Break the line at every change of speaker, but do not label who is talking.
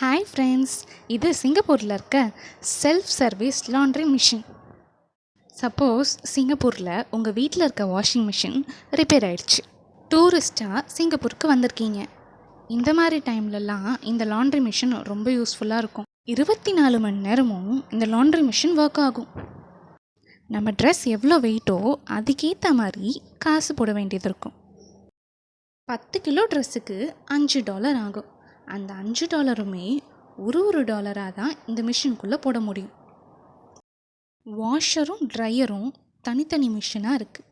Hi friends இது சிங்கப்பூரில் இருக்க self service laundry machine suppose சிங்கப்பூரில் உங்கள் வீட்டில் இருக்க வாஷிங் மிஷின் ரிப்பேர் ஆயிடுச்சு. டூரிஸ்ட்டாக சிங்கப்பூருக்கு வந்திருக்கீங்க. இந்த மாதிரி டைம்லலாம் இந்த லாண்ட்ரி மிஷின் ரொம்ப யூஸ்ஃபுல்லாக இருக்கும். இருபத்தி நாலு மணி நேரமும் இந்த லாண்ட்ரி மிஷின் ஒர்க் ஆகும். நம்ம ட்ரெஸ் எவ்வளோ வெயிட்டோ அதுக்கேற்ற மாதிரி காசு போட வேண்டியது இருக்கும். பத்து கிலோ ட்ரெஸ்ஸுக்கு அஞ்சு டாலர் ஆகும். அந்த அஞ்சு டாலருமே ஒரு ஒரு டாலராக தான் இந்த மிஷினுக்குள்ளே போட முடியும். வாஷரும் ட்ரையரும் தனித்தனி மிஷினாக இருக்குது